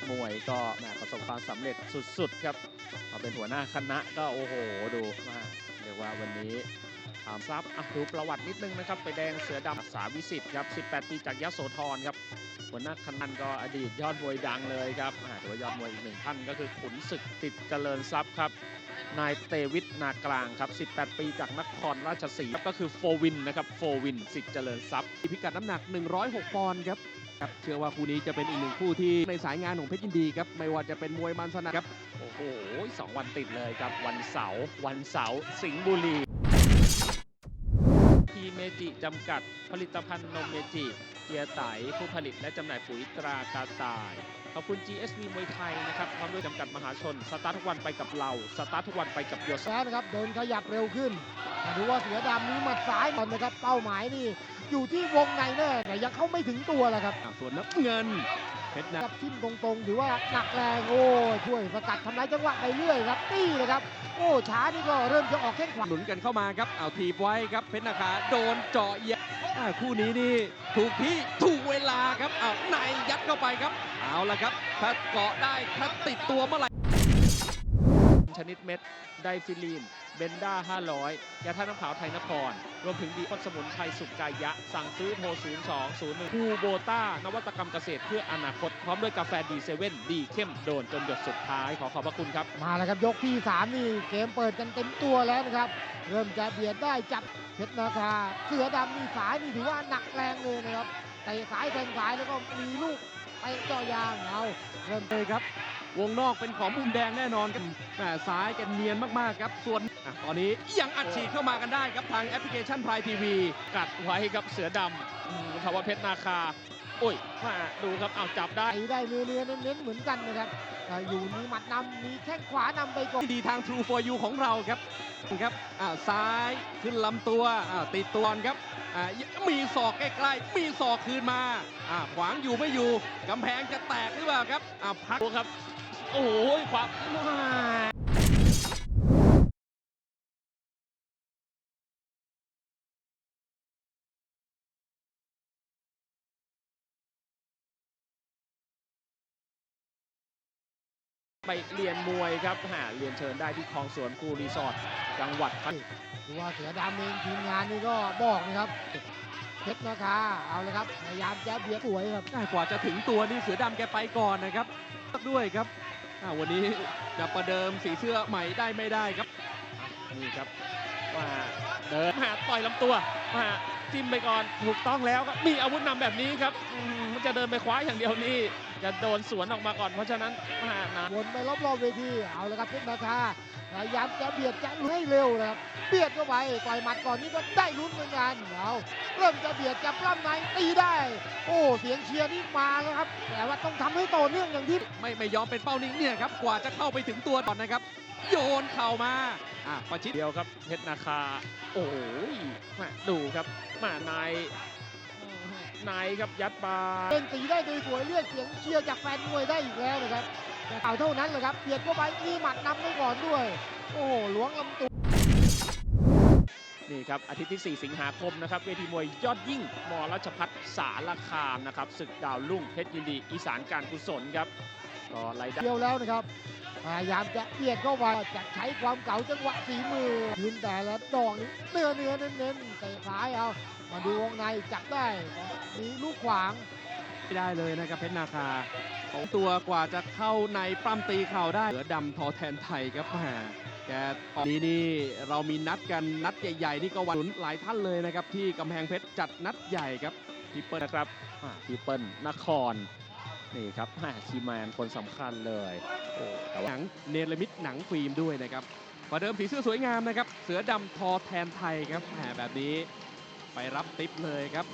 กมวยก็แหมประสบความสำเร็จสุดๆครับมาเป็นหัวหน้าคณะก็โอ้โหดูมาเรียกว่าวันนี้ถามซับอะดูประวัตินิดนึงนะครับ ไปแดงเสือดำรักษาวิสิตครับ 18 ปีจากยโสธรครับหัวหน้าคณะก็อดีตยอดมวยดังเลยครับอ่าถือว่ายอดมวยอีกหนึ่งท่านก็คือขุนศึกติดเจริญทรัพย์ครับ นายเตวิทนากลางครับ 18 ปีจากนครราชสีมาก็คือโฟวินนะครับ โฟวินสิทธิ์เจริญทรัพย์พิกัดน้ำหนัก 106 ปอนด์ครับ ครับเชื่อว่าคู่นี้จะเป็นอีกหนึ่งคู่ที่ในสายงานของเพชรยินดีครับไม่ว่าจะเป็นมวยมันสนัดครับโอ้โหสองวันติดเลยครับวันเสาร์วันเสาร์สิงห์บุรีทีเมจิจำกัดผลิตภัณฑ์นมเมจิเจียไตผู้ผลิตและจำหน่ายปุ๋ยตรากาตายขอบคุณ GSV มวยไทยนะครับพร้อมด้วยจำกัดมหาชน สตาร์ททุกวันไปกับเรา สตาร์ททุกวันไปกับโยสแล้วนะครับเดินขยับเร็วขึ้นดูว่าเสือดำนี้หมัดซ้ายก่อนนะครับ เป้าหมายนี่ อยู่ที่วงในแน่แต่ยังเข้าไม่ถึงตัวแหละครับอ่าส่วนน้ำเงินเพชรนะกับทิ่มตรงๆ ถือว่าหนักแรงโอ้ช่วยสกัดทำลายจังหวะไปเรื่อยครับตี้เลยครับโอ้ช้านี่ก็เริ่มจะออกแข้งขวาหนุนกันเข้ามาครับเอาทีบไว้ครับเพชรนาคาโดนเจาะเยะอ่าคู่นี้นี่ถูกที่ถูกเวลาครับเอาในยัดเข้าไปครับ เอาละครับ ถ้าเกาะได้ถ้าติดตัวเมื่อไหร่ ชนิดเม็ด ไดฟิลีน เบนด้า 500 ยาท่าน้ำขาวไทยนคร รวมถึงดีพดสมุนไพรสุกกายะ สั่งซื้อโทร 02 01คูโบต้า นวัตกรรมเกษตรเพื่ออนาคต พร้อมด้วยกาแฟดีเซเว่นดีเข้มโดนจนหยดสุดท้าย ขอขอบพระคุณครับ มาแล้วครับ ยกที่สามนี่เกมเปิดกันเต็มตัวแล้วนะครับ เริ่มจะเบียดได้จับเพชรนาคา เสือดำนี่สายนี่ถือว่าหนักแรงเลยนะครับเตะสายแทงสายแล้วก็มีลูก ไปเจาะยางเอาเริ่มเลยครับ วงนอกเป็นของมุมแดงแน่นอนครับแหม่ซ้ายกันเนียนมากๆครับ ส่วนอะตอนนี้ยังอัดฉีดเข้ามากันได้ครับทางแอปพลิเคชันพายทีวีกัดไว้ครับเสือดำอืมคำว่าเพชรนาคา โอ้ยมาดูครับเอาจับได้ไปได้เนื้อๆเน้นๆเหมือนกันนะครับแต่อยู่มีหมัดนำมีแข้งขวานำไปก่อนที่ดีทาง True for You ของเราครับครับอ่าซ้ายขึ้นลำตัวอ่าติดตัวครับอ่า มีศอกใกล้ๆมีศอกคืนมาอ่าขวางอยู่ไม่อยู่กำแพงจะแตกหรือเปล่าครับอ่าพักดูครับโอ้โหความ ไปเรียนมวยครับหาเรียนเชิญได้ที่คลองสวนครูรีสอร์ทจังหวัดพัทดูว่าเสือดำเองทีมงานนี่ก็บอกนะครับเพชรนาคาเอาเลยครับพยายามจะเบียดสวยครับอ่ากว่าจะถึงตัวนี่เสือดำแกไปก่อนนะครับด้วยครับอ่าวันนี้จะประเดิมสีเสื้อใหม่ได้ไม่ได้ครับนี่ครับว่าเดินหาต่อยลำตัวมาจิ้มไปก่อนถูกต้องแล้วครับมีอาวุธนำแบบนี้ครับอืมมันจะเดินไปคว้าอย่างเดียวนี่ จะโดนสวนออกมาก่อนเพราะฉะนั้นมานะวนไปรอบๆเวทีเอาเลยครับเพชรนาคาพยายามจะเบียดจะลุยให้เร็วนะครับเบียดเข้าไปต่อยหมัดก่อนนี่ก็ได้ลุ้นเหมือนกันเอาเริ่มจะเบียดจะปล้ำในตีได้ โอ้เสียงเชียร์นี่มาแล้วครับ แต่ว่าต้องทำให้ต่อเนื่องอย่างที่ไม่ไม่ยอมเป็นเป้านิ่งเนี่ยครับกว่าจะเข้าไปถึงตัวก่อนนะครับ โยนเข่ามาอะประชิดเดียวครับเพชรนาคา โอ้ยมาดูครับมานาย อืมนายครับยัดบาเป็นตีได้โดยสวยเรียกเสียงเชียร์จากแฟนมวยได้อีกแล้วนะครับแต่เอาเท่านั้นแหละครับเบียดเข้าไปมีหมัดนำไปก่อนด้วย โอ้โหล้วงลำตัวนี่ครับอาทิตย์ที่ 4 สิงหาคมนะครับเวทีมวยยอดยิ่งมรัชพัฒสารคามนะครับศึกดาวรุ่งเพชรยินดีอีสานการกุศลครับ ก็รายได้เดียวแล้วนะครับพยายามจะเบียดเข้าไปจะใช้ความเก๋าจังหวะฝีมือยืนแต่ละดอกนี่เนื้อเนื้อเน้นๆเตะซ้ายเอามาดูวงในจับได้มีลูกขวางไม่ได้เลยนะครับเพชรนาคาของตัวกว่าจะเข้าในปล้ำตีเข่าได้เหลือดำทอแทนไทยครับแหมแกตอนนี้นี่เรามีนัดกันนัดใหญ่ๆนี่ก็วันหนุนหลายท่านเลยนะครับที่กำแพงเพชรจัดนัดใหญ่ครับพี่เปิ้ลนะครับอ่าพี่เปิ้ลนคร นี่ครับคีแมนคนสำคัญเลยโอ้แต่หว่านังเนรมิตหนังฟิล์มด้วยนะครับประเดิมสีเสื้อสวยงามนะครับ เสือดำทอแทนไทยครับแหมแบบนี้ไปรับติปเลยครับ